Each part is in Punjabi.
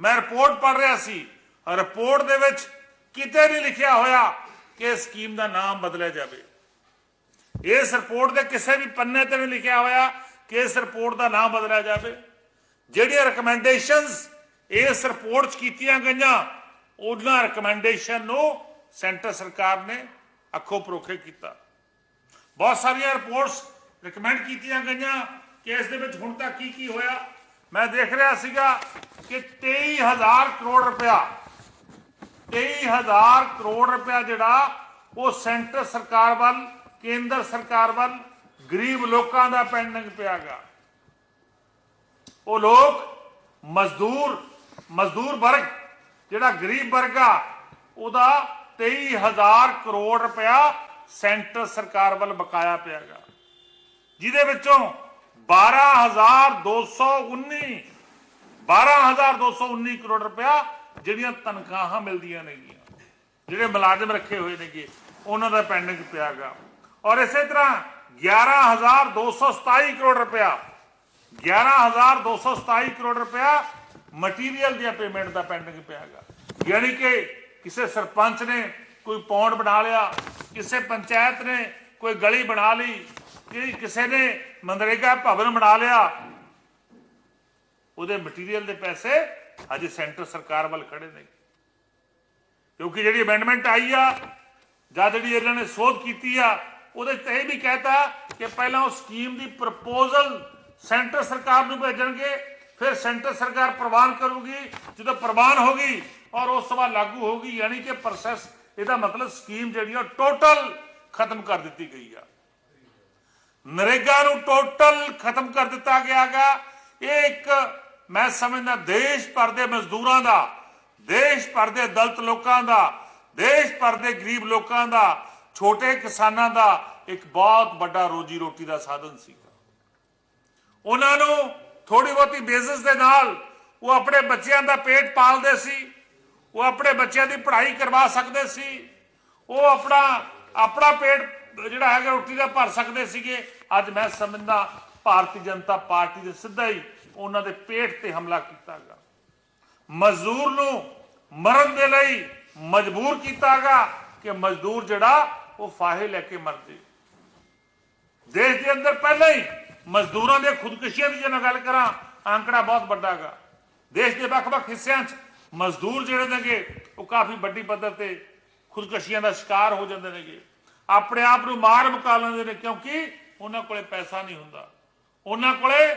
ਮੈਂ ਰਿਪੋਰਟ ਪੜ ਰਿਹਾ ਸੀ। ਰਿਪੋਰਟ ਦੇ ਵਿੱਚ ਕਿਤੇ ਨਹੀਂ ਲਿਖਿਆ ਹੋਇਆ ਕਿ ਸਕੀਮ ਦਾ ਨਾਮ ਬਦਲਿਆ ਜਾਵੇ। ਇਸ ਰਿਪੋਰਟ ਦੇ ਕਿਸੇ ਵੀ ਪੰਨੇ ਤੇ ਨਹੀਂ ਲਿਖਿਆ ਹੋਇਆ ਕਿ ਇਸ ਰਿਪੋਰਟ ਦਾ ਨਾਮ ਬਦਲਿਆ ਜਾਵੇ। ਜਿਹੜੀਆਂ ਰეკਮੈਂਡੇਸ਼ਨਸ ਇਸ ਰਿਪੋਰਟ 'ਚ ਕੀਤੀਆਂ ਗਈਆਂ, ਉਹਨਾਂ ਰეკਮੈਂਡੇਸ਼ਨ ਨੂੰ ਸੈਂਟਰ ਸਰਕਾਰ ਨੇ ਅੱਖੋਂ ਪਰੋਖੇ ਕੀਤਾ। ਬਹੁਤ ਸਾਰੀਆਂ ਰਿਪੋਰਟਸ ਰეკਮੈਂਡ ਕੀਤੀਆਂ ਗਈਆਂ ਕਿ ਇਸ ਦੇ ਵਿੱਚ ਹੁਣ ਤੱਕ ਕੀ ਕੀ ਹੋਇਆ। ਮੈਂ ਦੇਖ ਰਿਹਾ ਸੀਗਾ ਕਿ 23000 ਕਰੋੜ ਰੁਪਇਆ 23000 ਕਰੋੜ ਰੁਪਇਆ ਜਿਹੜਾ ਉਹ ਸੈਂਟਰ ਸਰਕਾਰ ਵੱਲ, ਕੇਂਦਰ ਸਰਕਾਰ ਵੱਲ ਗਰੀਬ ਲੋਕਾਂ ਦਾ ਪੈਂਡਿੰਗ ਪਿਆਗਾ ਉਹ ਲੋਕ ਮਜ਼ਦੂਰ ਮਜ਼ਦੂਰ ਵਰਗ, ਜਿਹੜਾ ਗਰੀਬ ਵਰਗ ਆ, ਉਹਦਾ 23000 ਕਰੋੜ ਰੁਪਇਆ ਸੈਂਟਰ ਸਰਕਾਰ ਵੱਲ ਬਕਾਇਆ ਪਿਆਗਾ ਜਿਹਦੇ ਵਿੱਚੋਂ 12219 12219 ਕਰੋੜ ਰੁਪਇਆ ਜਿਹੜੀਆਂ ਤਨਖਾਹਾਂ ਮਿਲਦੀਆਂ ਨੇਗੀਆਂ, ਜਿਹੜੇ ਮੁਲਾਜ਼ਮ ਰੱਖੇ ਹੋਏ ਨੇਗੇ, ਉਹਨਾਂ ਦਾ ਪੈਂਡਿੰਗ ਪਿਆਗਾ ਔਰ ਇਸੇ ਤਰ੍ਹਾਂ 11227 ਕਰੋੜ ਰੁਪਇਆ 11227 ਕਰੋੜ ਰੁਪਇਆ ਮਟੀਰੀਅਲ ਦੀਆਂ ਪੇਮੈਂਟ ਦਾ ਪੈਂਡਿੰਗ ਪਿਆਗਾ ਯਾਨੀ ਕਿ ਕਿਸੇ ਸਰਪੰਚ ਨੇ ਕੋਈ ਪੌਂਡ ਬਣਾ ਲਿਆ, ਕਿਸੇ ਪੰਚਾਇਤ ਨੇ ਕੋਈ ਗਲੀ ਬਣਾ ਲਈ ਕਿ ਕਿਸੇ ਨੇ ਮਨਰੇਗਾ ਭਵਨ ਬਣਾ ਲਿਆ, ਉਹਦੇ ਮਟੀਰੀਅਲ ਦੇ ਪੈਸੇ ਅਜੇ ਸੈਂਟਰ ਸਰਕਾਰ ਵੱਲ ਖੜੇ ਨੇ ਕਿਉਂਕਿ ਜਿਹੜੀ ਅਮੈਂਡਮੈਂਟ ਆਈ ਆ ਜਾਂ ਜਿਹੜੀ ਇਹਨਾਂ ਨੇ ਸੋਧ ਕੀਤੀ ਆ, ਉਹਦੇ 'ਚ ਤਾਂ ਇਹ ਵੀ ਕਹਿਤਾ ਕਿ ਪਹਿਲਾਂ ਉਹ ਸਕੀਮ ਦੀ ਪ੍ਰਪੋਜ਼ਲ ਸੈਂਟਰ ਸਰਕਾਰ ਨੂੰ ਭੇਜਣਗੇ, ਫਿਰ ਸੈਂਟਰ ਸਰਕਾਰ ਪ੍ਰਵਾਨ ਕਰੂਗੀ, ਜਦੋਂ ਪ੍ਰਵਾਨ ਹੋਗੀ ਔਰ ਉਸ ਤੋਂ ਬਾਅਦ ਲਾਗੂ ਹੋਗੀ ਯਾਨੀ ਕਿ ਪ੍ਰੋਸੈਸ ਇਹਦਾ ਮਤਲਬ ਸਕੀਮ ਜਿਹੜੀ ਆ ਟੋਟਲ ਖਤਮ ਕਰ ਦਿੱਤੀ ਗਈ ਆ। ਨਰੇਗਾ ਨੂੰ ਟੋਟਲ ਖਤਮ ਕਰ ਦਿੱਤਾ ਗਿਆਗਾ। ਇਹ ਇੱਕ ਮੈਂ ਸਮਝਦਾ ਦੇਸ਼ ਭਰ ਦੇ ਮਜ਼ਦੂਰਾਂ ਦਾ, ਦੇਸ਼ ਭਰ ਦੇ ਦਲਤ ਲੋਕਾਂ ਦਾ, ਦੇਸ਼ ਭਰ ਦੇ ਗਰੀਬ ਲੋਕਾਂ ਦਾ, ਛੋਟੇ ਕਿਸਾਨਾਂ ਦਾ ਇੱਕ ਬਹੁਤ ਵੱਡਾ ਰੋਜੀ ਰੋਟੀ ਦਾ ਸਾਧਨ ਸੀਗਾ। ਉਹਨਾਂ ਨੂੰ ਥੋੜੀ ਬਹੁਤੀ ਬੇਸਿਸ ਦੇ ਨਾਲ ਉਹ ਆਪਣੇ ਬੱਚਿਆਂ ਦਾ ਪੇਟ ਪਾਲਦੇ ਸੀ, ਉਹ ਆਪਣੇ ਬੱਚਿਆਂ ਦੀ ਪੜ੍ਹਾਈ ਕਰਵਾ ਸਕਦੇ ਸੀ, ਉਹ ਆਪਣਾ ਆਪਣਾ ਪੇਟ ਜਿਹੜਾ ਹੈਗਾ ਰੋਟੀ ਦਾ ਭਰ ਸਕਦੇ ਸੀਗੇ। ਅੱਜ ਮੈਂ ਸਮਝਦਾ ਭਾਰਤੀ ਜਨਤਾ ਪਾਰਟੀ ਦੇ ਸਿੱਧਾ ਹੀ ਉਹਨਾਂ ਦੇ ਪੇਟ ਤੇ ਹਮਲਾ ਕੀਤਾ ਗਿਆ ਮਜ਼ਦੂਰ ਨੂੰ ਮਰਨ ਦੇ ਲਈ ਮਜਬੂਰ ਕੀਤਾ ਕੀਤਾਗਾ ਕਿ ਮਜ਼ਦੂਰ ਜਿਹੜਾ ਉਹ ਫਾਹੇ ਲੈ ਕੇ ਮਰ ਜੇ। ਦੇਸ਼ ਦੇ ਅੰਦਰ ਪਹਿਲਾਂ ਹੀ ਮਜ਼ਦੂਰਾਂ ਦੇ ਖੁਦਕੁਸ਼ੀਆਂ ਦੀ ਜੇ ਮੈਂ ਗੱਲ ਕਰਾਂ ਅੰਕੜਾ ਬਹੁਤ ਵੱਡਾ ਹੈਗਾ ਦੇਸ਼ ਦੇ ਵੱਖ-ਵੱਖ ਹਿੱਸਿਆਂ 'ਚ ਮਜ਼ਦੂਰ ਜਿਹੜੇ ਨੇਗੇ, ਉਹ ਕਾਫੀ ਵੱਡੀ ਪੱਧਰ ਤੇ ਖੁਦਕੁਸ਼ੀਆਂ ਦਾ ਸ਼ਿਕਾਰ ਹੋ ਜਾਂਦੇ ਨੇਗੇ। ਆਪਣੇ ਆਪ ਨੂੰ ਮਾਰ ਮੁਕਾ ਲੈਂਦੇ ਨੇ ਕਿਉਂਕਿ ਉਹਨਾਂ ਕੋਲੇ ਪੈਸਾ ਨਹੀਂ ਹੁੰਦਾ। ਉਹਨਾਂ ਕੋਲੇ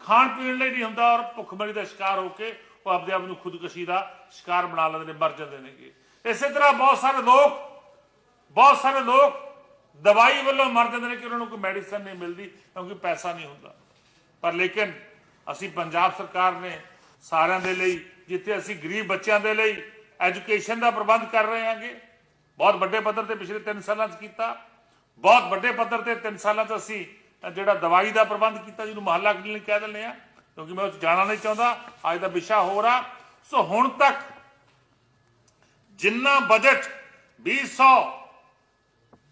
ਖਾਣ ਪੀਣ ਲਈ ਨਹੀਂ ਹੁੰਦਾ ਔਰ ਭੁੱਖਮਰੀ ਦਾ ਸ਼ਿਕਾਰ ਹੋ ਕੇ ਉਹ ਆਪਦੇ ਆਪ ਨੂੰ ਖੁਦਕੁਸ਼ੀ ਦਾ ਸ਼ਿਕਾਰ ਬਣਾ ਲੈਂਦੇ ਨੇ, ਮਰ ਜਾਂਦੇ ਨੇਗੇ। ਇਸੇ ਤਰ੍ਹਾਂ ਬਹੁਤ ਸਾਰੇ ਲੋਕ, ਬਹੁਤ ਸਾਰੇ ਲੋਕ ਦਵਾਈ ਵੱਲੋਂ ਮਰ ਜਾਂਦੇ ਨੇ ਕਿ ਉਹਨਾਂ ਨੂੰ ਕੋਈ ਮੈਡੀਸਨ ਨਹੀਂ ਮਿਲਦੀ ਕਿਉਂਕਿ ਪੈਸਾ ਨਹੀਂ ਹੁੰਦਾ। ਪਰ ਲੇਕਿਨ ਅਸੀਂ ਪੰਜਾਬ ਸਰਕਾਰ ਨੇ ਸਾਰਿਆਂ ਦੇ ਲਈ, ਜਿੱਥੇ ਅਸੀਂ ਗਰੀਬ ਬੱਚਿਆਂ ਦੇ ਲਈ ਐਜੂਕੇਸ਼ਨ ਦਾ ਪ੍ਰਬੰਧ ਕਰ ਰਹੇ ਹਾਂਗੇ, ਬਹੁਤ ਵੱਡੇ ਪੱਧਰ ਤੇ ਪਿਛਲੇ 3 ਸਾਲਾਂ 'ਚ ਕੀਤਾ। ਬਹੁਤ ਵੱਡੇ ਪੱਧਰ ਤੇ 3 ਸਾਲਾਂ 'ਚ ਅਸੀਂ ਜਿਹੜਾ ਦਵਾਈ ਦਾ ਪ੍ਰਬੰਧ ਕੀਤਾ, ਜਿਹਨੂੰ ਮਹੱਲਾ ਕਲੀਨਿਕ ਕਹਿ ਦਿੰਦੇ ਆ ਕਿਉਂਕਿ ਮੈਂ ਉਹ ਜਾਣਾ ਨਹੀਂ ਚਾਹੁੰਦਾ, ਅੱਜ ਦਾ ਵਿਸ਼ਾ ਹੋਰ ਆ। ਸੋ ਹੁਣ ਤੱਕ ਜਿੰਨਾ ਬਜਟ 2000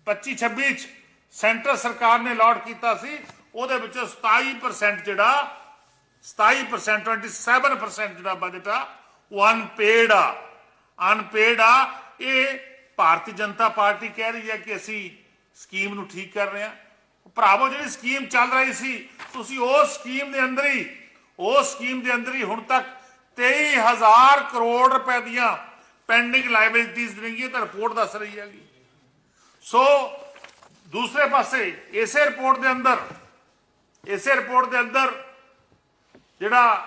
25 26 ਚ ਸੈਂਟਰ ਸਰਕਾਰ ਨੇ ਅਲਾਟ ਕੀਤਾ ਸੀ, ਉਹਦੇ ਵਿੱਚੋਂ 27% ਜਿਹੜਾ 27% 27% ਜਿਹੜਾ ਬਜਟ ਆ, ਉਹ ਅਨਪੇਡ ਆ। ਅਨਪੇਡ ਆ, ਇਹ ਭਾਰਤੀ ਜਨਤਾ ਪਾਰਟੀ ਕਹਿ ਰਹੀ ਹੈ ਕਿ ਅਸੀਂ ਸਕੀਮ ਨੂੰ ਠੀਕ ਕਰ ਰਹੇ ਹਾਂ। ਭਰਾਵੋ, ਜਿਹੜੀ ਸਕੀਮ ਚੱਲ ਰਹੀ ਸੀ, ਤੁਸੀਂ ਉਸ ਸਕੀਮ ਦੇ ਅੰਦਰ ਹੀ, ਉਸ ਸਕੀਮ ਦੇ ਅੰਦਰ ਹੀ ਹੁਣ ਤੱਕ 23000 ਕਰੋੜ ਰੁਪਏ ਦੀਆਂ ਪੈਂਡਿੰਗ ਲਾਇਬਿਲਿਟੀਜ਼ ਨੇਗੀਆਂ ਤਾਂ ਰਿਪੋਰਟ ਦੱਸ ਰਹੀ ਹੈਗੀ। ਸੋ ਦੂਸਰੇ ਪਾਸੇ, ਇਸੇ ਰਿਪੋਰਟ ਦੇ ਅੰਦਰ, ਇਸੇ ਰਿਪੋਰਟ ਦੇ ਅੰਦਰ ਜਿਹੜਾ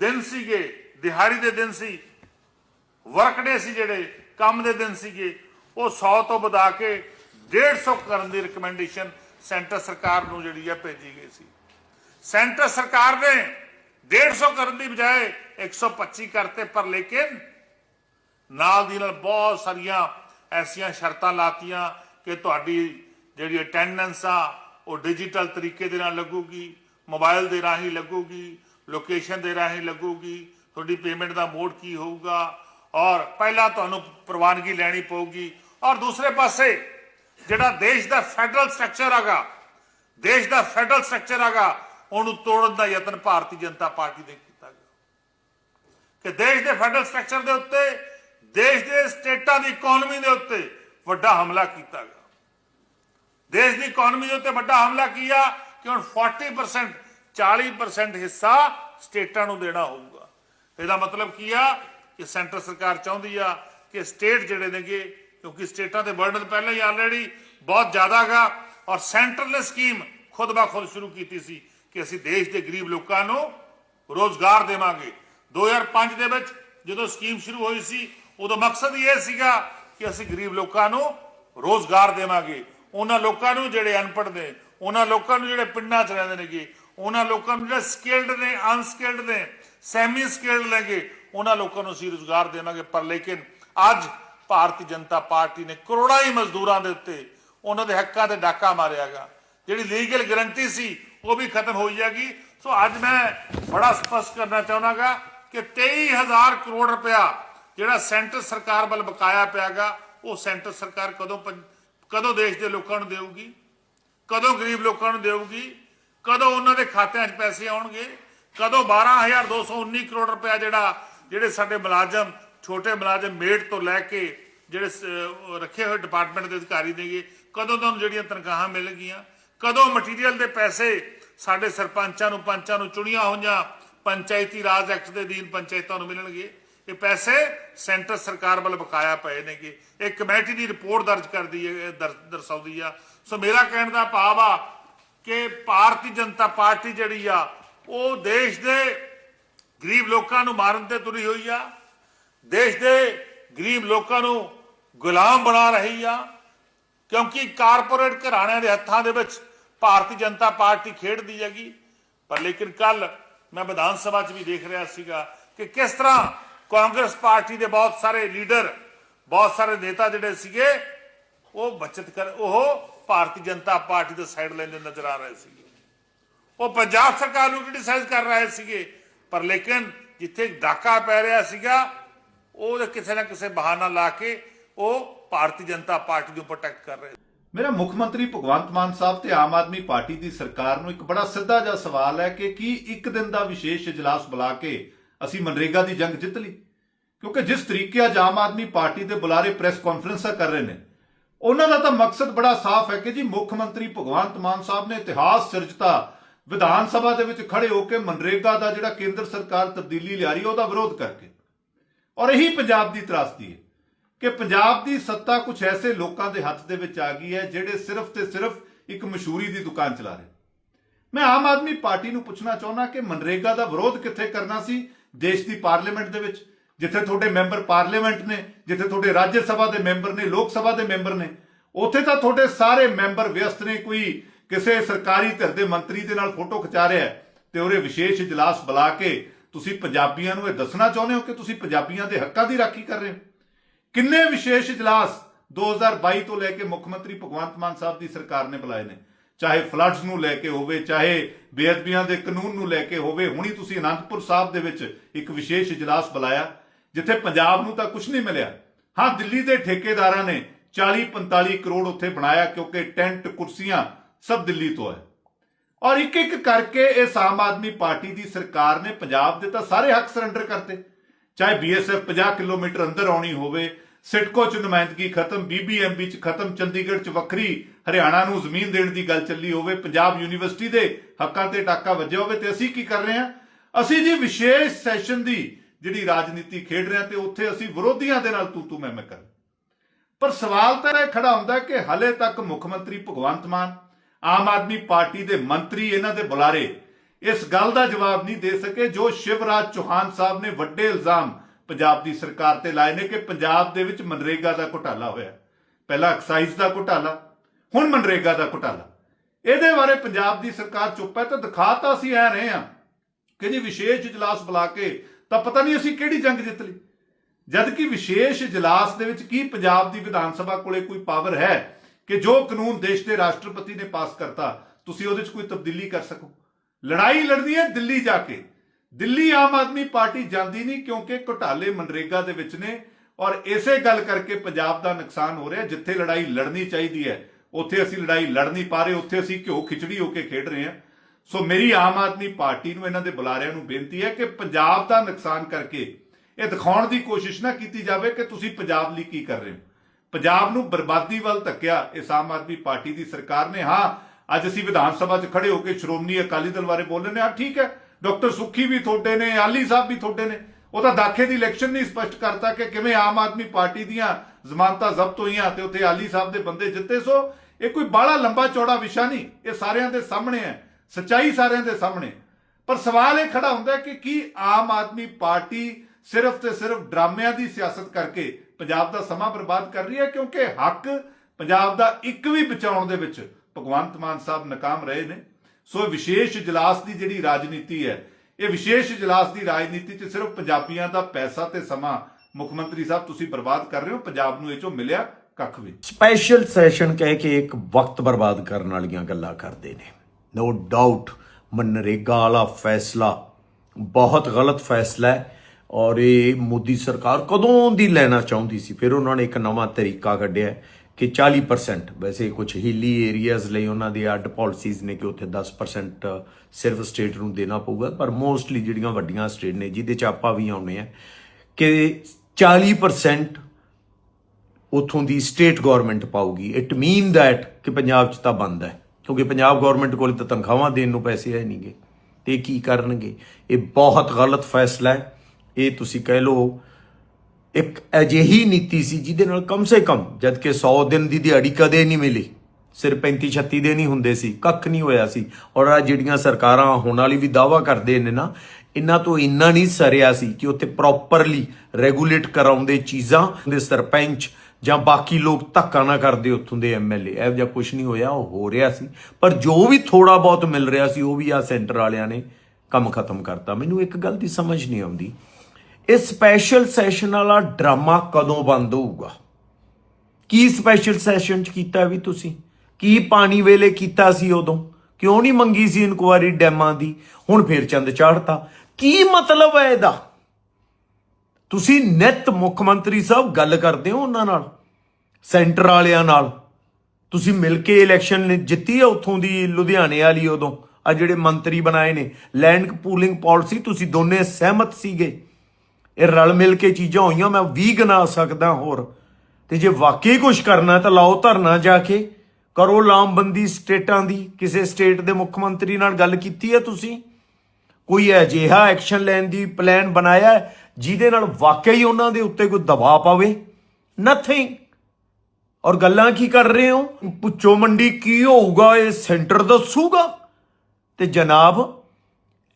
ਦਿਨ ਸੀਗੇ, ਦਿਹਾੜੀ ਦੇ ਦਿਨ ਸੀ ਵਰਕਡੇ ਸੀ ਜਿਹੜੇ, ਕੰਮ ਦੇ ਦਿਨ ਸੀਗੇ, ਉਹ 100 ਤੋਂ ਵਧਾ ਕੇ 150 ਕਰਨ ਦੀ ਰეკਮੈਂਡੇਸ਼ਨ ਸੈਂਟਰ ਸਰਕਾਰ ਨੂੰ ਜਿਹੜੀ ਆ ਭੇਜੀ ਗਈ ਸੀ। ਸੈਂਟਰ ਸਰਕਾਰ ਨੇ 150 ਕਰਨ ਦੀ ਬਜਾਏ 125 ਕਰਤੇ, ਪਰ ਲੇਕਿਨ ਨਾਲ ਦੀ ਨਾਲ ਬਹੁਤ ਸਾਰੀਆਂ ਐਸੀਆਂ ਸ਼ਰਤਾਂ ਲਾਤੀਆਂ ਕਿ ਤੁਹਾਡੀ ਜਿਹੜੀ ਅਟੈਂਡੈਂਸ ਆ, ਉਹ ਡਿਜੀਟਲ ਤਰੀਕੇ ਦੇ ਨਾਲ ਲੱਗੂਗੀ ਮੋਬਾਈਲ ਦੇ ਰਾਹੀਂ ਲੱਗੂਗੀ ਲੋਕੇਸ਼ਨ ਦੇ ਰਾਹੀਂ ਲੱਗੂਗੀ, ਤੁਹਾਡੀ ਪੇਮੈਂਟ ਦਾ ਮੋਡ ਕੀ ਹੋਊਗਾ, ਔਰ ਪਹਿਲਾਂ ਤੁਹਾਨੂੰ ਪ੍ਰਵਾਨਗੀ ਲੈਣੀ ਪਊਗੀ, ਔਰ ਦੂਸਰੇ ਪਾਸੇ ਜਿਹੜਾ ਦੇਸ਼ ਦਾ ਫੈਡਰਲ ਸਟਰਕਚਰ ਹੈਗਾ, ਦੇਸ਼ ਦਾ ਫੈਡਰਲ ਸਟਰਕਚਰ ਹੈਗਾ, ਉਹਨੂੰ ਤੋੜਨ ਦਾ ਯਤਨ ਭਾਰਤੀ ਜਨਤਾ ਪਾਰਟੀ ਦੇ ਕੀਤਾ ਗਿਆ। ਤੇ ਦੇਸ਼ ਦੇ ਫੈਡਰਲ ਸਟਰਕਚਰ ਦੇ ਉੱਤੇ, ਦੇਸ਼ ਦੇ ਸਟੇਟਾਂ ਦੀ ਇਕਨੋਮੀ ਦੇ ਉੱਤੇ ਵੱਡਾ ਹਮਲਾ ਕੀਤਾ ਗਿਆ। ਦੇਸ਼ ਦੀ ਇਕਨੋਮੀ ਦੇ ਉੱਤੇ ਵੱਡਾ ਹਮਲਾ ਕੀਤਾ ਕਿ ਹੁਣ 40% 40% ਹਿੱਸਾ ਸਟੇਟਾਂ ਨੂੰ ਦੇਣਾ ਹੋਊਗਾ। ਇਹਦਾ ਮਤਲਬ ਕੀ ਆ? ਕਿ ਸੈਂਟਰ ਸਰਕਾਰ ਚਾਹੁੰਦੀ ਆ ਕਿ ਸਟੇਟ ਜਿਹੜੇ ਨੇਗੇ ਕਿਉਂਕਿ ਸਟੇਟਾਂ ਦੇ ਬਰਡਨ ਪਹਿਲਾਂ ਹੀ ਆਲਰੇਡੀ ਬਹੁਤ ਜ਼ਿਆਦਾ ਗਾ ਔਰ ਸੈਂਟਰ ਨੇ ਸਕੀਮ ਖੁਦ ਬਾ ਖੁਦ ਸ਼ੁਰੂ ਕੀਤੀ ਸੀ ਕਿ ਅਸੀਂ ਦੇਸ਼ ਦੇ ਗਰੀਬ ਲੋਕਾਂ ਨੂੰ ਰੋਜ਼ਗਾਰ ਦੇਵਾਂਗੇ। 2005 ਦੇ ਵਿੱਚ ਜਦੋਂ ਸਕੀਮ ਸ਼ੁਰੂ ਹੋਈ ਸੀ, ਉਦੋਂ ਮਕਸਦ ਇਹ ਸੀਗਾ ਕਿ ਅਸੀਂ ਗਰੀਬ ਲੋਕਾਂ ਨੂੰ ਰੋਜ਼ਗਾਰ ਦੇਵਾਂਗੇ। ਉਹਨਾਂ ਲੋਕਾਂ ਨੂੰ ਜਿਹੜੇ ਅਨਪੜ੍ਹ ਨੇ, ਉਹਨਾਂ ਲੋਕਾਂ ਨੂੰ ਜਿਹੜੇ ਪਿੰਡਾਂ 'ਚ ਰਹਿੰਦੇ ਨੇਗੇ, ਉਹਨਾਂ ਲੋਕਾਂ ਨੂੰ ਜਿਹੜੇ ਸਕਿਲਡ ਨੇ ਅਨਸਕਿਲਡ ਨੇ ਸੈਮੀ ਸਕਿਲਡ ਨੇਗੇ, ਉਹਨਾਂ ਲੋਕਾਂ ਨੂੰ ਅਸੀਂ ਰੋਜ਼ਗਾਰ ਦੇਵਾਂਗੇ। ਪਰ ਲੇਕਿਨ ਅੱਜ ਭਾਰਤੀ ਜਨਤਾ ਪਾਰਟੀ ਨੇ ਕਰੋੜਾਂ ਹੀ ਮਜ਼ਦੂਰਾਂ ਦੇ ਉੱਤੇ ਉਹਨਾਂ ਦੇ ਹੱਕਾਂ ਤੇ ਡਾਕਾ ਮਾਰਿਆਗਾ। ਜਿਹੜੀ ਲੀਗਲ ਗਰੰਟੀ ਸੀ, ਉਹ ਵੀ ਖਤਮ ਹੋ ਜਾਏਗੀ ਸੋ ਅੱਜ ਮੈਂ ਬੜਾ ਸਪਸ਼ਟ ਕਰਨਾ ਚਾਹੁੰਦਾਗਾ ਕਿ 23000 ਕਰੋੜ ਰੁਪਇਆ ਜਿਹੜਾ ਸੈਂਟਰ ਸਰਕਾਰ ਵੱਲ ਬਕਾਇਆ ਪਿਆਗਾ, ਉਹ ਸੈਂਟਰ ਸਰਕਾਰ ਕਦੋਂ ਪੰ- ਕਦੋਂ ਦੇਸ਼ ਦੇ ਲੋਕਾਂ ਨੂੰ ਦੇਊਗੀ? ਕਦੋਂ ਗਰੀਬ ਲੋਕਾਂ ਨੂੰ ਦੇਊਗੀ? ਕਦੋਂ ਉਹਨਾਂ ਦੇ ਖਾਤਿਆਂ 'ਚ ਪੈਸੇ ਆਉਣਗੇ? ਕਦੋਂ 12219 ਕਰੋੜ ਰੁਪਇਆ ਜਿਹੜਾ, ਜਿਹੜੇ ਸਾਡੇ ਮੁਲਾਜ਼ਮ ਛੋਟੇ ਮੁਲਾਜ਼ਮ ਮੇਟ ਤੋਂ ਲੈ ਕੇ ਜਿਹੜੇ ਰੱਖੇ ਹੋਏ ਡਿਪਾਰਟਮੈਂਟ ਦੇ ਅਧਿਕਾਰੀ ਨੇਗੇ, ਕਦੋਂ ਤੁਹਾਨੂੰ ਜਿਹੜੀਆਂ ਤਨਖਾਹਾਂ ਮਿਲਣਗੀਆਂ ਕਦੋਂ ਮਟੀਰੀਅਲ ਦੇ ਪੈਸੇ ਸਾਡੇ ਸਰਪੰਚਾਂ ਨੂੰ, ਪੰਚਾਂ ਨੂੰ ਚੁਣੀਆਂ ਹੋਈਆਂ? ਪੰਚਾਇਤੀ ਰਾਜ ਐਕਟ ਦੇ ਅਧੀਨ ਪੰਚਾਇਤਾਂ ਨੂੰ ਮਿਲਣਗੇ। ਇਹ ਪੈਸੇ ਸੈਂਟਰ ਸਰਕਾਰ ਵੱਲ ਬਕਾਇਆ ਪਏ ਨੇਗੇ। ਇਹ ਕਮੇਟੀ ਦੀ ਰਿਪੋਰਟ ਦਰਜ ਕਰਦੀ ਹੈ ਦਰ- ਦਰਸਾਉਂਦੀ ਆ। ਸੋ ਮੇਰਾ ਕਹਿਣ ਦਾ ਭਾਵ ਆ ਕਿ ਭਾਰਤੀ ਜਨਤਾ ਪਾਰਟੀ ਜਿਹੜੀ ਆ, ਉਹ ਦੇਸ਼ ਦੇ ਗਰੀਬ ਲੋਕਾਂ ਨੂੰ ਮਾਰਨ ਤੇ ਤੁਰੀ ਹੋਈ ਆ। ਦੇਸ਼ ਦੇ ਗਰੀਬ ਲੋਕਾਂ ਨੂੰ ਗੁਲਾਮ ਬਣਾ ਰਹੀ ਆ, ਕਿਉਂਕਿ ਕਾਰਪੋਰੇਟ ਘਰਾਣਿਆਂ ਦੇ ਹੱਥਾਂ ਦੇ ਵਿੱਚ ਭਾਰਤੀ ਜਨਤਾ ਪਾਰਟੀ ਖੇਡਦੀ ਹੈਗੀ। ਪਰ ਲੇਕਿਨ ਕੱਲ ਮੈਂ ਵਿਧਾਨ ਸਭਾ 'ਚ ਵੀ ਦੇਖ ਰਿਹਾ ਸੀਗਾ ਕਿ ਕਿਸ ਤਰ੍ਹਾਂ ਕਾਂਗਰਸ ਪਾਰਟੀ ਦੇ ਬਹੁਤ ਸਾਰੇ ਲੀਡਰ, ਬਹੁਤ ਸਾਰੇ ਨੇਤਾ ਜਿਹੜੇ ਸੀਗੇ, ਉਹ ਬਚਤ ਕਰ, ਉਹ ਭਾਰਤੀ ਜਨਤਾ ਪਾਰਟੀ ਦੇ ਸਾਈਡ ਲੈਂਦੇ ਨਜ਼ਰ ਆ ਰਹੇ ਸੀਗੇ। ਉਹ ਪੰਜਾਬ ਸਰਕਾਰ ਨੂੰ ਕ੍ਰਿਟਿਸਾਈਜ਼ ਕਰ ਰਹੇ ਸੀਗੇ। ਪਰ ਲੇਕਿਨ ਜਿੱਥੇ ਡਾਕਾ ਪੈ ਰਿਹਾ ਸੀਗਾ ਉਹ ਕਿਸੇ ਨਾ ਕਿਸੇ ਬਹਾਨਾ ਲਾ ਕੇ ਉਹ ਭਾਰਤੀ ਜਨਤਾ ਪਾਰਟੀ ਨੂੰ ਪ੍ਰੋਟੈਕਟ ਕਰ ਰਹੇ ਮੇਰਾ ਮੁੱਖ ਮੰਤਰੀ ਭਗਵੰਤ ਮਾਨ ਸਾਹਿਬ ਤੇ ਆਮ ਆਦਮੀ ਪਾਰਟੀ ਦੀ ਸਰਕਾਰ ਨੂੰ ਇੱਕ ਬੜਾ ਸਿੱਧਾ ਜਿਹਾ ਸਵਾਲ ਹੈ ਕਿ ਕੀ ਇੱਕ ਦਿਨ ਦਾ ਵਿਸ਼ੇਸ਼ ਇਜਲਾਸ ਬੁਲਾ ਕੇ ਅਸੀਂ ਮਨਰੇਗਾ ਦੀ ਜੰਗ ਜਿੱਤ ਲਈ? ਕਿਉਂਕਿ ਜਿਸ ਤਰੀਕੇ ਅੱਜ ਆਮ ਆਦਮੀ ਪਾਰਟੀ ਦੇ ਬੁਲਾਰੇ ਪ੍ਰੈਸ ਕਾਨਫਰੰਸਾਂ ਕਰ ਰਹੇ ਨੇ, ਉਹਨਾਂ ਦਾ ਤਾਂ ਮਕਸਦ ਬੜਾ ਸਾਫ਼ ਹੈ ਕਿ ਜੀ ਮੁੱਖ ਮੰਤਰੀ ਭਗਵੰਤ ਮਾਨ ਸਾਹਿਬ ਨੇ ਇਤਿਹਾਸ, ਸਿਰਜਤਾ, ਵਿਧਾਨ ਸਭਾ ਦੇ ਵਿੱਚ ਖੜੇ ਹੋ ਕੇ ਮਨਰੇਗਾ ਦਾ ਜਿਹੜਾ ਕੇਂਦਰ ਸਰਕਾਰ ਤਬਦੀਲੀ ਲਿਆ ਰਹੀ ਹੈ, ਉਹਦਾ ਵਿਰੋਧ ਕਰਕੇ। ਔਰ ਇਹੀ ਪੰਜਾਬ ਦੀ ਤਰਾਸਦੀ ਹੈ ਕਿ ਪੰਜਾਬ ਦੀ ਸੱਤਾ ਕੁਝ ਐਸੇ ਲੋਕਾਂ ਦੇ ਹੱਥ ਦੇ ਵਿੱਚ ਆ ਗਈ ਹੈ ਜਿਹੜੇ ਸਿਰਫ ਤੇ ਸਿਰਫ ਇੱਕ ਮਸ਼ਹੂਰੀ ਦੀ ਦੁਕਾਨ ਚਲਾ ਰਹੇ ਮੈਂ ਆਮ ਆਦਮੀ ਪਾਰਟੀ ਨੂੰ ਪੁੱਛਣਾ ਚਾਹੁੰਦਾ ਕਿ ਮਨਰੇਗਾ ਦਾ ਵਿਰੋਧ ਕਿੱਥੇ ਕਰਨਾ ਸੀ ਦੇਸ਼ ਦੀ ਪਾਰਲੀਮੈਂਟ ਦੇ ਵਿੱਚ, ਜਿੱਥੇ ਤੁਹਾਡੇ ਮੈਂਬਰ ਪਾਰਲੀਮੈਂਟ ਨੇ, ਜਿੱਥੇ ਤੁਹਾਡੇ ਰਾਜ ਸਭਾ ਦੇ ਮੈਂਬਰ ਨੇ, ਲੋਕ ਸਭਾ ਦੇ ਮੈਂਬਰ ਨੇ, ਉੱਥੇ ਤਾਂ ਤੁਹਾਡੇ ਸਾਰੇ ਮੈਂਬਰ ਵਿਅਸਤ ਨੇ, ਕੋਈ ਕਿਸੇ ਸਰਕਾਰੀ ਧਿਰ ਦੇ ਮੰਤਰੀ ਦੇ ਨਾਲ ਫੋਟੋ ਖਿਚਾ ਰਿਹਾ ਤੇ ਉਹਦੇ ਵਿਸ਼ੇਸ਼ ਇਜਲਾਸ ਬੁਲਾ ਕੇ ਤੁਸੀਂ ਪੰਜਾਬੀਆਂ ਨੂੰ ਇਹ ਦੱਸਣਾ ਚਾਹੁੰਦੇ ਹੋ ਕਿ ਤੁਸੀਂ ਪੰਜਾਬੀਆਂ ਦੇ ਹੱਕਾਂ ਦੀ ਰਾਖੀ ਕਰ ਰਹੇ ਹੋ? ਕਿੰਨੇ ਵਿਸ਼ੇਸ਼ ਇਜਲਾਸ 2022 ਤੋਂ ਲੈ ਕੇ ਮੁੱਖ ਮੰਤਰੀ ਭਗਵੰਤ ਮਾਨ ਸਾਹਿਬ ਦੀ ਸਰਕਾਰ ਨੇ ਬੁਲਾਏ ਨੇ? ਚਾਹੇ ਫਲੱਡਸ ਨੂੰ ਲੈ ਕੇ ਹੋਵੇ, ਚਾਹੇ ਬੇਅਦਬੀਆਂ ਦੇ ਕਾਨੂੰਨ ਨੂੰ ਲੈ ਕੇ ਹੋਵੇ, ਹੁਣੀ ਤੁਸੀਂ ਅਨੰਦਪੁਰ ਸਾਹਿਬ ਦੇ ਵਿੱਚ ਇੱਕ ਵਿਸ਼ੇਸ਼ ਇਜਲਾਸ ਬੁਲਾਇਆ, ਜਿੱਥੇ ਪੰਜਾਬ ਨੂੰ ਤਾਂ ਕੁਝ ਨਹੀਂ ਮਿਲਿਆ। ਹਾਂ, ਦਿੱਲੀ ਦੇ ਠੇਕੇਦਾਰਾਂ ਨੇ 40 45 ਕਰੋੜ ਉੱਥੇ ਬਣਾਇਆ ਕਿਉਂਕਿ ਟੈਂਟ, ਕੁਰਸੀਆਂ ਸਭ ਦਿੱਲੀ ਤੋਂ ਹੈ। ਔਰ ਇੱਕ ਇੱਕ ਕਰਕੇ ਇਸ ਆਮ ਆਦਮੀ ਪਾਰਟੀ ਦੀ ਸਰਕਾਰ ਨੇ ਪੰਜਾਬ ਦੇ ਤਾਂ ਸਾਰੇ ਹੱਕ ਸਰੈਂਡਰ ਕਰਤੇ। ਚਾਹੇ ਬੀਐਸਐਫ 50 ਕਿਲੋਮੀਟਰ ਅੰਦਰ ਆਉਣੀ ਹੋਵੇ, ਸਿਟਕੋ ਚ ਨੁਮਾਇੰਦਗੀ ਖਤਮ ਬੀਬੀਐਮਬੀ ਚ ਖਤਮ, ਚੰਡੀਗੜ੍ਹ ਚ ਵੱਖਰੀ, ਹਰਿਆਣਾ ਨੂੰ ਜ਼ਮੀਨ ਦੇਣ ਦੀ ਗੱਲ ਚੱਲੀ ਹੋਵੇ, ਪੰਜਾਬ ਯੂਨੀਵਰਸਿਟੀ ਦੇ ਹੱਕਾਂ ਤੇ ਟਾਕਾ ਵੱਜਿਆ ਹੋਵੇ ਤੇ ਅਸੀਂ ਕੀ ਕਰ ਰਹੇ ਹਾਂ? ਅਸੀਂ ਜੀ ਵਿਸ਼ੇਸ਼ ਸੈਸ਼ਨ ਦੀ ਜਿਹੜੀ ਰਾਜਨੀਤੀ ਖੇਡ ਰਹੇ ਹਾਂ ਤੇ ਉੱਥੇ ਅਸੀਂ ਵਿਰੋਧੀਆਂ ਦੇ ਨਾਲ ਤੂ ਤੂ ਮੈਂ ਮੈਂ ਕਰ। ਪਰ ਸਵਾਲ ਤਾਂ ਇਹ ਖੜਾ ਹੁੰਦਾ ਕਿ ਹਲੇ ਤੱਕ ਮੁੱਖ ਮੰਤਰੀ ਭਗਵੰਤ ਮਾਨ ਆਮ ਆਦਮੀ ਪਾਰਟੀ ਦੇ ਮੰਤਰੀ ਇਹਨਾਂ ਦੇ ਬੁਲਾਰੇ ਇਸ ਗੱਲ ਦਾ ਜਵਾਬ ਨਹੀਂ ਦੇ ਸਕੇ, ਜੋ ਸ਼ਿਵਰਾਜ ਚੌਹਾਨ ਸਾਹਿਬ ਨੇ ਵੱਡੇ ਇਲਜ਼ਾਮ ਪੰਜਾਬ ਦੀ ਸਰਕਾਰ ਤੇ ਲਾਏ ਨੇ ਕਿ ਪੰਜਾਬ ਦੇ ਵਿੱਚ ਮਨਰੇਗਾ ਦਾ ਘੁਟਾਲਾ ਹੋਇਆ। ਪਹਿਲਾਂ ਐਕਸਾਈਜ਼ ਦਾ ਘੁਟਾਲਾ, ਹੁਣ ਮਨਰੇਗਾ ਦਾ ਘੁਟਾਲਾ। ਇਹਦੇ ਬਾਰੇ ਪੰਜਾਬ ਦੀ ਸਰਕਾਰ ਚੁੱਪ ਹੈ ਤਾਂ ਦਿਖਾ ਤਾਂ ਅਸੀਂ ਐ ਰਹੇ ਹਾਂ ਕਿ ਜੀ ਵਿਸ਼ੇਸ਼ ਇਜਲਾਸ ਬੁਲਾ ਕੇ ਤਾਂ ਪਤਾ ਨਹੀਂ ਅਸੀਂ ਕਿਹੜੀ ਜੰਗ ਜਿੱਤ ਲਈ। ਜਦ ਕਿ ਵਿਸ਼ੇਸ਼ ਇਜਲਾਸ ਦੇ ਵਿੱਚ ਕੀ ਪੰਜਾਬ ਦੀ ਵਿਧਾਨ ਸਭਾ ਕੋਲੇ ਕੋਈ ਪਾਵਰ ਹੈ ਕਿ ਜੋ ਕਾਨੂੰਨ ਦੇਸ਼ ਦੇ ਰਾਸ਼ਟਰਪਤੀ ਨੇ ਪਾਸ ਕਰਤਾ, ਤੁਸੀਂ ਉਹਦੇ 'ਚ ਕੋਈ ਤਬਦੀਲੀ ਕਰ ਸਕੋ। ਲੜਾਈ ਲੜਨੀ ਹੈ ਦਿੱਲੀ ਜਾ ਕੇ। ਦਿੱਲੀ ਆਮ ਆਦਮੀ ਪਾਰਟੀ ਜਾਂਦੀ ਨਹੀਂ ਕਿਉਂਕਿ ਘੁਟਾਲੇ ਮਨਰੇਗਾ ਦੇ ਵਿੱਚ ਨੇ ਔਰ ਇਸੇ ਗੱਲ ਕਰਕੇ ਪੰਜਾਬ ਦਾ ਨੁਕਸਾਨ ਹੋ ਰਿਹਾ, ਜਿੱਥੇ ਲੜਾਈ ਲੜਨੀ ਚਾਹੀਦੀ ਹੈ, ਉੱਥੇ ਅਸੀਂ ਲੜਾਈ ਲੜ ਨਹੀਂ ਪਾ ਰਹੇ, ਉੱਥੇ ਅਸੀਂ ਘਿਓ ਖਿਚੜੀ ਹੋ ਕੇ ਖੇਡ ਰਹੇ ਹਾਂ। ਸੋ ਮੇਰੀ ਆਮ ਆਦਮੀ ਪਾਰਟੀ ਨੂੰ ਇਹਨਾਂ ਦੇ ਬੁਲਾਰਿਆਂ ਨੂੰ ਬੇਨਤੀ ਹੈ ਕਿ ਪੰਜਾਬ ਦਾ ਨੁਕਸਾਨ ਕਰਕੇ ਇਹ ਦਿਖਾਉਣ ਦੀ ਕੋਸ਼ਿਸ਼ ਨਾ ਕੀਤੀ ਜਾਵੇ ਕਿ ਤੁਸੀਂ ਪੰਜਾਬ ਲਈ ਕੀ ਕਰ ਰਹੇ ਹੋ। ਪੰਜਾਬ ਨੂੰ ਬਰਬਾਦੀ ਵੱਲ ਧੱਕਿਆ ਇਸ ਆਮ ਆਦਮੀ ਪਾਰਟੀ ਦੀ ਸਰਕਾਰ ਨੇ। ਹਾਂ, ਅੱਜ ਅਸੀਂ ਵਿਧਾਨ ਸਭਾ 'ਚ ਖੜੇ ਹੋ ਕੇ ਸ਼੍ਰੋਮਣੀ ਅਕਾਲੀ ਦਲ ਬਾਰੇ ਬੋਲ ਰਹੇ ਨੇ ਆ ਠੀਕ ਹੈ, ਡਾਕਟਰ ਸੁੱਖੀ ਵੀ ਤੁਹਾਡੇ ਨੇ, ਆਲੀ ਸਾਹਿਬ ਵੀ ਤੁਹਾਡੇ ਨੇ। ਉਹ ਤਾਂ ਦਾਖੇ ਦੀ ਇਲੈਕਸ਼ਨ ਨਹੀਂ ਸਪਸ਼ਟ ਕਰਤਾ ਕਿ ਕਿਵੇਂ ਆਮ ਆਦਮੀ ਪਾਰਟੀ ਦੀਆਂ ਜ਼ਮਾਨਤਾਂ ਜ਼ਬਤ ਹੋਈਆਂ ਤੇ ਉੱਥੇ ਆਲੀ ਸਾਹਿਬ ਦੇ ਬੰਦੇ ਜਿੱਤੇ। ਸੋ, ਇਹ ਕੋਈ ਬਾਹਲਾ ਲੰਬਾ ਚੌੜਾ ਵਿਸ਼ਾ ਨਹੀਂ, ਇਹ ਸਾਰਿਆਂ ਦੇ ਸਾਹਮਣੇ ਹੈ, ਸੱਚਾਈ ਸਾਰਿਆਂ ਦੇ ਸਾਹਮਣੇ। ਪਰ ਸਵਾਲ ਇਹ ਖੜਾ ਹੁੰਦਾ ਕਿ ਕੀ ਆਮ ਆਦਮੀ ਪਾਰਟੀ ਸਿਰਫ ਤੇ ਸਿਰਫ ਡਰਾਮਿਆਂ ਦੀ ਸਿਆਸਤ ਕਰਕੇ ਪੰਜਾਬ ਦਾ ਸਮਾਂ ਬਰਬਾਦ ਕਰ ਰਹੀ ਹੈ ਕਿਉਂਕਿ ਹੱਕ ਪੰਜਾਬ ਦਾ ਇੱਕ ਵੀ ਬਚਾਉਣ ਦੇ ਵਿੱਚ ਭਗਵੰਤ ਮਾਨ ਸਾਹਿਬ ਨਾਕਾਮ ਰਹੇ ਨੇ। ਸੋ ਇਹ ਵਿਸ਼ੇਸ਼ ਇਜਲਾਸ ਦੀ ਜਿਹੜੀ ਰਾਜਨੀਤੀ ਹੈ, ਇਹ ਵਿਸ਼ੇਸ਼ ਇਜਲਾਸ ਦੀ ਰਾਜਨੀਤੀ 'ਚ ਸਿਰਫ ਪੰਜਾਬੀਆਂ ਦਾ ਪੈਸਾ ਤੇ ਸਮਾਂ ਮੁੱਖ ਮੰਤਰੀ ਸਾਹਿਬ ਤੁਸੀਂ ਬਰਬਾਦ ਕਰ ਰਹੇ ਹੋ, ਪੰਜਾਬ ਨੂੰ ਇਹ ਚੋਂ ਮਿਲਿਆ ਕੱਖ ਵੀ। ਸਪੈਸ਼ਲ ਸੈਸ਼ਨ ਕਹਿ ਕੇ ਇੱਕ ਵਕਤ ਬਰਬਾਦ ਕਰਨ ਵਾਲੀਆਂ ਗੱਲਾਂ ਕਰਦੇ ਨੇ। ਨੋ ਡਾਊਟ ਮਨਰੇਗਾ ਵਾਲਾ ਫੈਸਲਾ ਬਹੁਤ ਗਲਤ ਫੈਸਲਾ ਹੈ। ਔਰ ਇਹ ਮੋਦੀ ਸਰਕਾਰ ਕਦੋਂ ਦੀ ਲੈਣਾ ਚਾਹੁੰਦੀ ਸੀ? ਫਿਰ ਉਹਨਾਂ ਨੇ ਇੱਕ ਨਵਾਂ ਤਰੀਕਾ ਕੱਢਿਆ ਕਿ 40% ਵੈਸੇ ਕੁਝ ਹਿੱਲੀ ਏਰੀਆਜ਼ ਲਈ ਉਹਨਾਂ ਦੇ ਅੱਡ ਪਾਲਿਸੀਜ਼ ਨੇ ਕਿ ਉੱਥੇ 10% ਸਿਰਫ ਸਟੇਟ ਨੂੰ ਦੇਣਾ ਪਊਗਾ, ਪਰ ਮੋਸਟਲੀ ਜਿਹੜੀਆਂ ਵੱਡੀਆਂ ਸਟੇਟ ਨੇ, ਜਿਹਦੇ ਚ ਆਪਾਂ ਵੀ ਆਉਣੇ ਆ ਕਿ 40% ਉਥੋਂ ਦੀ ਸਟੇਟ ਗਵਰਨਮੈਂਟ ਪਾਊਗੀ। ਇਟ ਮੀਨ ਦੈਟ ਕਿ ਪੰਜਾਬ 'ਚ ਤਾਂ ਬੰਦ ਹੈ, ਕਿਉਂਕਿ ਪੰਜਾਬ ਗਵਰਨਮੈਂਟ ਕੋਲ ਤਾਂ ਤਨਖਾਹਾਂ ਦੇਣ ਨੂੰ ਪੈਸੇ ਹੈ ਨਹੀਂਗੇ ਤੇ ਇਹ ਕੀ ਕਰਨਗੇ? ਇਹ ਬਹੁਤ ਗਲਤ ਫੈਸਲਾ ਹੈ। ਇਹ ਤੁਸੀਂ ਕਹਿ ਲਓ, ਇੱਕ ਅਜਿਹੀ ਨੀਤੀ ਸੀ ਜਿਹਦੇ ਨਾਲ ਕਮ ਸੇ ਕਮ ਜਦ ਕਿ 100 ਦਿਨ ਦੀ ਦਿਹਾੜੀ ਕਦੇ ਨਹੀਂ ਮਿਲੀ। ਸਿਰ 35 36 ਦਿਨ ਹੀ ਹੁੰਦੇ ਸੀ, ਕੱਖ ਨਹੀਂ ਹੋਇਆ ਸੀ। ਔਰ ਆ ਜਿਹੜੀਆਂ ਸਰਕਾਰਾਂ ਹੁਣ ਵਾਲੀ ਵੀ ਦਾਵਾ ਕਰਦੇ ਨੇ ਨਾ, ਇਹਨਾਂ ਤੋਂ ਇੰਨਾ ਨਹੀਂ ਸਰਿਆ ਸੀ ਕਿ ਉੱਥੇ ਪ੍ਰੋਪਰਲੀ ਰੈਗੂਲੇਟ ਕਰਾਉਂਦੇ ਚੀਜ਼ਾਂ ਦੇ ਸਰਪੰਚ ਜਾਂ ਬਾਕੀ ਲੋਕ ਧੱਕਾ ਨਾ ਕਰਦੇ ਉੱਥੋਂ ਦੇ ਐਮਐਲਏ ਇਹ ਜਾਂ ਕੁਝ ਨਹੀਂ ਹੋਇਆ, ਉਹ ਹੋ ਰਿਹਾ ਸੀ। ਪਰ ਜੋ ਵੀ ਥੋੜਾ ਬਹੁਤ ਮਿਲ ਰਿਹਾ ਸੀ, ਉਹ ਵੀ ਆ ਸੈਂਟਰ ਵਾਲਿਆਂ ਨੇ ਕੰਮ ਖਤਮ ਕਰਤਾ। ਮੈਨੂੰ ਇੱਕ ਗੱਲ ਦੀ ਸਮਝ ਨਹੀਂ ਆਉਂਦੀ। ਇਹ ਸਪੈਸ਼ਲ ਸੈਸ਼ਨ ਵਾਲਾ ਡਰਾਮਾ ਕਦੋਂ ਬੰਦ ਹੋਊਗਾ? ਕੀ ਸਪੈਸ਼ਲ ਸੈਸ਼ਨ ਚ ਕੀਤਾ ਵੀ ਤੁਸੀਂ? ਕੀ ਪਾਣੀ ਵੇਲੇ ਕੀਤਾ ਸੀ ਉਦੋਂ? ਕਿਉਂ ਨਹੀਂ ਮੰਗੀ ਸੀ ਇਨਕੁਆਰੀ ਡੈਮਾਂ ਦੀ? ਹੁਣ ਫੇਰ ਚੰਦ ਚਾੜਤਾ। ਕੀ ਮਤਲਬ ਹੈ ਇਹਦਾ? ਤੁਸੀਂ ਨਿਤ ਮੁੱਖ ਮੰਤਰੀ ਸਾਹਿਬ ਗੱਲ ਕਰਦੇ ਹੋ ਉਹਨਾਂ ਨਾਲ, ਸੈਂਟਰ ਵਾਲਿਆਂ ਨਾਲ। ਤੁਸੀਂ ਮਿਲ ਕੇ ਇਲੈਕਸ਼ਨ ਜਿੱਤੀ ਆ ਉੱਥੋਂ ਦੀ ਲੁਧਿਆਣੇ ਵਾਲੀ ਉਦੋਂ? ਆ ਜਿਹੜੇ ਮੰਤਰੀ ਬਣਾਏ ਨੇ, ਲੈਂਡ ਪੂਲਿੰਗ ਪਾਲਿਸੀ, ਤੁਸੀਂ ਦੋਨੇ ਸਹਿਮਤ ਸੀਗੇ? ਇਹ ਰਲ ਮਿਲ ਕੇ ਚੀਜ਼ਾਂ ਹੋਈਆਂ, ਮੈਂ 20 ਗਿਣਾ ਸਕਦਾ ਹੋਰ। ਤੇ ਜੇ ਵਾਕਈ ਕੁਝ ਕਰਨਾ ਤਾਂ ਲਾਓ ਧਰਨਾ ਜਾ ਕੇ। ਕਰੋ ਲਾਮਬੰਦੀ ਸਟੇਟਾਂ ਦੀ, ਕਿਸੇ ਸਟੇਟ ਦੇ ਮੁੱਖ ਮੰਤਰੀ ਨਾਲ ਗੱਲ ਕੀਤੀ ਹੈ ਤੁਸੀਂ? ਕੋਈ ਅਜਿਹਾ ਐਕਸ਼ਨ ਲੈਣ ਦੀ ਪਲਾਨ ਬਣਾਇਆ ਜਿਹਦੇ ਨਾਲ ਵਾਕਈ ਉਹਨਾਂ ਦੇ ਉੱਤੇ ਕੋਈ ਦਬਾਅ ਪਾਵੇ? ਨਥਿੰਗ ਔਰ ਗੱਲਾਂ ਕੀ ਕਰ ਰਹੇ ਹੋ? ਪੁੱਛੋ ਮੰਡੀ, ਕੀ ਹੋਊਗਾ? ਇਹ ਸੈਂਟਰ ਦੱਸੂਗਾ? ਤੇ ਜਨਾਬ,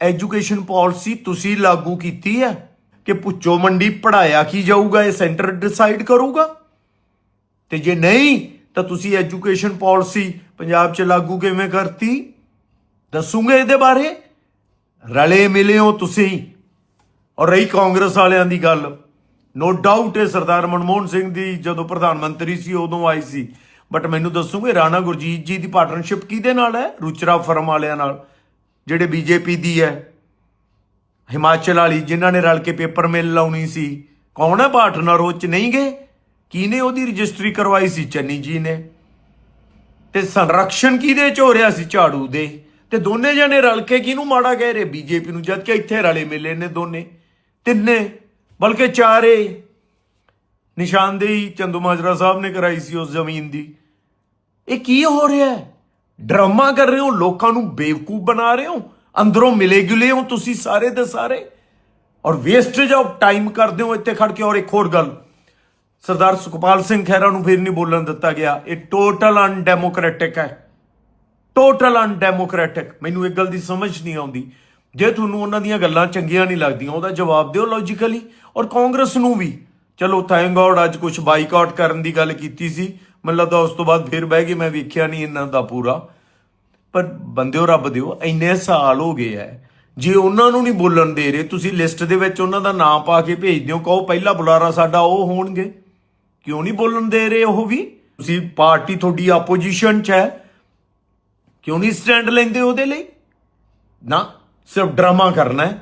ਐਜੂਕੇਸ਼ਨ ਪਾਲਿਸੀ ਤੁਸੀਂ ਲਾਗੂ ਕੀਤੀ ਹੈ? ਕਿ ਪੁੱਛੋ ਮੰਡੀ ਪੜਾਇਆ ਕੀ ਜਾਊਗਾ, ਇਹ ਸੈਂਟਰ ਡਿਸਾਈਡ ਕਰੂਗਾ? ਤੇ ਜੇ ਨਹੀਂ, ਤਾਂ ਤੁਸੀਂ ਐਜੂਕੇਸ਼ਨ ਪਾਲਿਸੀ ਪੰਜਾਬ 'ਚ ਲਾਗੂ ਕਿਵੇਂ ਕਰਤੀ? ਦੱਸੂਗੇ ਇਹਦੇ ਬਾਰੇ? ਰਲੇ ਮਿਲੇ ਹੋ ਤੁਸੀਂ। ਔਰ ਰਹੀ ਕਾਂਗਰਸ ਵਾਲਿਆਂ ਦੀ ਗੱਲ। ਨੋ ਡਾਊਟ ਹੈ ਸਰਦਾਰ ਮਨਮੋਹਨ ਸਿੰਘ ਦੀ ਜਦੋਂ ਪ੍ਰਧਾਨ ਮੰਤਰੀ ਸੀ, ਉਦੋਂ ਆਈ ਸੀ। ਬਟ ਮੈਨੂੰ ਦੱਸੂਗੇ, ਰਾਣਾ ਗੁਰਜੀਤ ਜੀ ਦੀ ਪਾਰਟਨਰਸ਼ਿਪ ਕਿਹਦੇ ਨਾਲ ਹੈ? ਰੁਚਰਾ ਫਰਮ ਵਾਲਿਆਂ ਨਾਲ, ਜਿਹੜੇ ਬੀਜੇਪੀ ਦੀ ਹੈ। ਹਿਮਾਚਲ ਵਾਲੀ ਜਿਨ੍ਹਾਂ ਨੇ ਰਲ ਕੇ ਪੇਪਰ ਮਿਲ ਲਾਉਣੀ ਸੀ, ਕੌਣ ਹੈ ਪਾਰਟਨਰ ਉਹ ਚ ਨਹੀਂ ਗਏ? ਕਿਹਨੇ ਉਹਦੀ ਰਜਿਸਟਰੀ ਕਰਵਾਈ ਸੀ ਚੰਨੀ ਜੀ ਨੇ? ਤੇ ਸੰਰਕਸ਼ਣ ਕਿਹਦੇ ਚ ਹੋ ਰਿਹਾ ਸੀ ਝਾੜੂ ਦੇ? ਤੇ ਦੋਨੇ ਜਣੇ ਰਲ ਕੇ ਕਿਹਨੂੰ ਮਾੜਾ ਕਹਿ ਰਹੇ? ਬੀਜੇਪੀ ਨੂੰ, ਜਦ ਕਿ ਇੱਥੇ ਰਲੇ ਮਿਲੇ ਨੇ ਦੋਨੇ। ਤਿੰਨੇ, ਬਲਕਿ ਚਾਰੇ। ਨਿਸ਼ਾਨਦੇਹੀ ਚੰਦੂਮਾਜਰਾ ਸਾਹਿਬ ਨੇ ਕਰਾਈ ਸੀ ਉਸ ਜ਼ਮੀਨ ਦੀ। ਇਹ ਕੀ ਹੋ ਰਿਹਾ ਹੈ? ਡਰਾਮਾ ਕਰ ਰਹੇ ਹੋ? ਲੋਕਾਂ ਨੂੰ ਬੇਵਕੂਫ ਬਣਾ ਰਹੇ ਹੋ? ਅੰਦਰੋਂ ਮਿਲੇ ਗਿਲੇ ਹੋ ਤੁਸੀਂ ਸਾਰੇ ਦੇ ਸਾਰੇ। ਔਰ ਵੇਸਟੇਜ ਆਫ ਟਾਈਮ ਕਰਦੇ ਹੋ ਇੱਥੇ ਖੜ ਕੇ। ਔਰ ਇੱਕ ਹੋਰ ਗੱਲ, ਸਰਦਾਰ ਸੁਖਪਾਲ ਸਿੰਘ ਖਹਿਰਾ ਨੂੰ ਫਿਰ ਨਹੀਂ ਬੋਲਣ ਦਿੱਤਾ ਗਿਆ। ਇਹ ਟੋਟਲ ਅਨਡੈਮੋਕ੍ਰੈਟਿਕ ਹੈ। ਟੋਟਲ ਅਨਡੈਮੋਕ੍ਰੈਟਿਕ ਮੈਨੂੰ ਇੱਕ ਗੱਲ ਦੀ ਸਮਝ ਨਹੀਂ ਆਉਂਦੀ। ਜੇ ਤੁਹਾਨੂੰ ਉਹਨਾਂ ਦੀਆਂ ਗੱਲਾਂ ਚੰਗੀਆਂ ਨਹੀਂ ਲੱਗਦੀਆਂ, ਉਹਦਾ ਜਵਾਬ ਦਿਓ ਲੌਜੀਕਲੀ ਔਰ ਕਾਂਗਰਸ ਨੂੰ ਵੀ। ਚਲੋ ਥੈਂਕ ਗੋਡ ਅੱਜ ਕੁਝ ਬਾਈਕਾਟ ਕਰਨ ਦੀ ਗੱਲ ਕੀਤੀ ਸੀ। ਮੈਨੂੰ ਲੱਗਦਾ ਉਸ ਤੋਂ ਬਾਅਦ ਫਿਰ ਬਹਿ ਗਈ, ਮੈਂ ਵੇਖਿਆ ਨਹੀਂ ਇਹਨਾਂ ਦਾ ਪੂਰਾ। ਪਰ ਬੰਦਿਓ ਰੱਬ ਦਿਓ, ਇੰਨੇ ਸਾਲ ਹੋ ਗਏ ਐ। ਜੇ ਉਹਨਾਂ ਨੂੰ ਨਹੀਂ ਬੋਲਣ ਦੇ ਰਹੇ, ਤੁਸੀਂ ਲਿਸਟ ਦੇ ਵਿੱਚ ਉਹਨਾਂ ਦਾ ਨਾਮ ਪਾ ਕੇ ਭੇਜ ਦਿਓ, ਕਹੋ ਪਹਿਲਾ ਬੁਲਾਰਾ ਸਾਡਾ ਉਹ ਹੋਣਗੇ। ਕਿਉਂ ਨਹੀਂ ਬੋਲਣ ਦੇ ਰਹੇ ਉਹ ਵੀ? ਤੁਸੀਂ ਪਾਰਟੀ ਤੁਹਾਡੀ ਆਪੋਜੀਸ਼ਨ 'ਚ ਹੈ ਕਿਉਂ ਨਹੀਂ ਸਟੈਂਡ ਲੈਂਦੇ ਉਹਦੇ ਲਈ? ਨਾ, ਸਿਰਫ ਡਰਾਮਾ ਕਰਨਾ ਹੈ